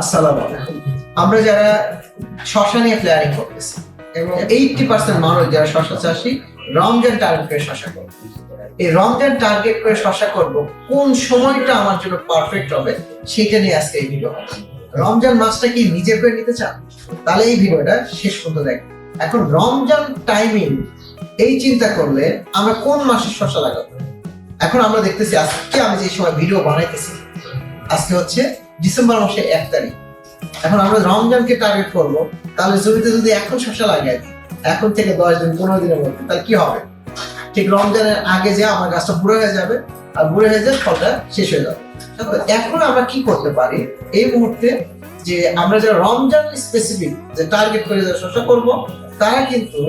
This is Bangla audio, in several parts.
আসসালামু আমরা যারা শশা নিয়ে প্ল্যানিং করতেছি, এবং এইটটি পার্সেন্ট মানুষ যারা শশা চাষি, রমজান টার্গেট করে শশা করবে। এই রমজান টার্গেট করে শশা করব, কোন সময়টা আমার জন্য পারফেক্ট হবে, সেটা নিয়ে আজকে এই ভিডিও রমজান মাসটা কি নিজে করে নিতে চান? তাহলে এই ভিডিওটা শেষ পর্যন্ত দেখেন এখন রমজান টাইমিং এই চিন্তা করলে আমরা কোন মাসে শশা লাগাবো? এখন আমরা দেখতেছি আজকে আমি যে সময় ভিডিও বানাইতেছি, আজকে হচ্ছে ডিসেম্বর মাসে এক তারিখ। এখন আমরা রমজানকে টার্গেট করব, তাহলে জমিতে যদি এখন শশা লাগাই এখন থেকে দশ দিন, পনেরো দিনের মধ্যে, তাহলে কি হবে? ঠিক রমজানের আগে যে আমার গাছটা বুড়ো হয়ে যাবে, আর বুড়ো হয়ে যায় ফলটা শেষ হয়ে যাবে। এখন আমরা কি করতে পারি? এই মুহূর্তে যে আমরা যারা রমজান স্পেসিফিক যে টার্গেট করে যারা শশা করব, তারা কিন্তু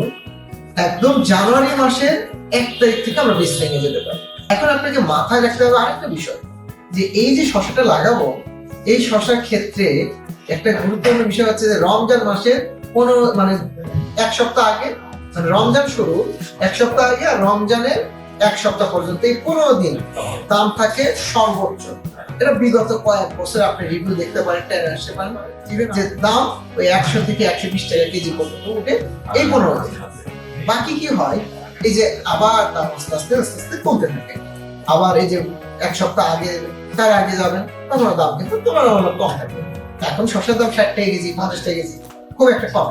একদম জানুয়ারি মাসের এক তারিখ থেকে আমরা বীজ ভেঙে যেতে পারি। এখন আপনাকে মাথায় রাখতে হবে আরেকটা বিষয়, যে এই যে শসাটা লাগাবো এই শশার ক্ষেত্রে একটা গুরুত্বপূর্ণ বিষয় হচ্ছে যে রমজান মাসের কোনো মানে এক সপ্তাহ আগে মানে রমজান শুরু, এক সপ্তাহ আগে আর রমজানের এক সপ্তাহ পর্যন্ত এই পনেরো দিন দাম থাকে সর্বোচ্চ। এটা বিগত কয়েক বছর আপনি রিভিউ দেখতে পারেন, টেনে আসতে পারেন যে দাম ওই একশো থেকে একশো বিশ টাকা কেজি পর্যন্ত উঠে এই পনেরো দিন। বাকি কি হয়? এই যে আবার দাম আস্তে আস্তে আস্তে আস্তে কমতে থাকে। আবার এই যে এক সপ্তাহ আগে, তার আগে যাবেন। তখন দাম কিন্তু তোমার অনেক কম থাকবে। এখন শসার দাম ষাট টাকা কেজি, পঞ্চাশ কেজি, খুব একটা কম।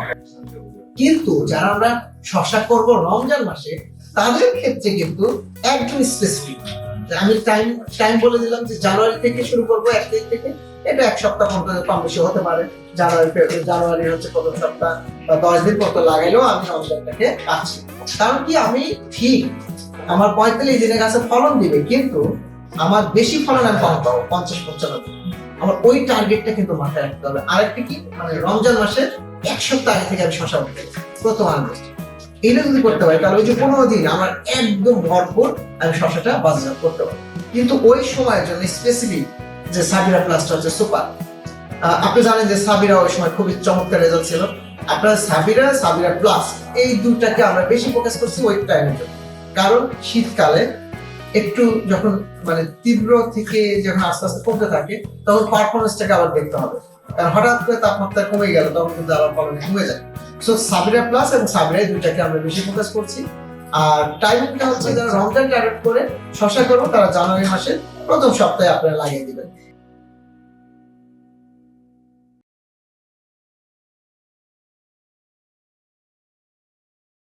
কিন্তু যারা আমরা শশা করব রমজান মাসে, তাদের ক্ষেত্রে কিন্তু একদম স্পেসিফিক আমি টাইম টাইম বলে দিলাম যে জানুয়ারি থেকে শুরু করব এক তারিখ থেকে, এটা এক সপ্তাহ পর্যন্ত কম বেশি হতে পারে। জানুয়ারি, ফেব্রুয়ারি, জানুয়ারি হচ্ছে প্রথম সপ্তাহ, বা দশ দিন পর্যন্ত লাগাইলেও আমি রমজানটাকে পাচ্ছি কারণ কি আমি ঠিক, আমার পঁয়তাল্লিশ দিনের কাছে ফলন দিবে, কিন্তু আমার বেশি ফলন আমি কম পাবো, পঞ্চাশ, পঞ্চানব্বই। আমার ওই টার্গেটটা কিন্তু মাথায় রাখতে হবে। আরেকটা কি? মানে রমজান মাসের এক সপ্তাহ আগে থেকে আমি শশা উঠতে প্রথম হারভেস্ট এটা যদি করতে পারি, তাহলে ওই যে পনেরো দিন আমার একদম ভরপুর আমি শশাটা বাজার করতে পারি কিন্তু ওই সময়ের জন্য স্পেসিফিক যে সাবিরা প্লাসটা হচ্ছে সুপার আপনি জানেন যে সাবিরা ওই সময় খুবই চমৎকার রেজাল্ট ছিল। আপনার সাবিরা সাবিরা প্লাস এই দুটাকে আমরা বেশি ফোকাস করছি ওই টাইমের জন্য। কারণ শীতকালে একটু যখন মানে তীব্র থেকে যখন আস্তে আস্তে কমতে থাকে, তখন পারফরমেন্সটাকে আবার দেখতে হবে। কারণ হঠাৎ করে তাপমাত্রা কমে গেল, তখন কিন্তু আবার ফলন কমে যায়। সো সাবিরা প্লাস এবং সাবিরা দুইটাকে আমরা বেশি ফোকাস করছি। আর টাইমিংটা হচ্ছে, যারা রমজান টার্গেট করে শশা করব তারা জানুয়ারি মাসের প্রথম সপ্তাহে আপনারা লাগিয়ে দিবেন।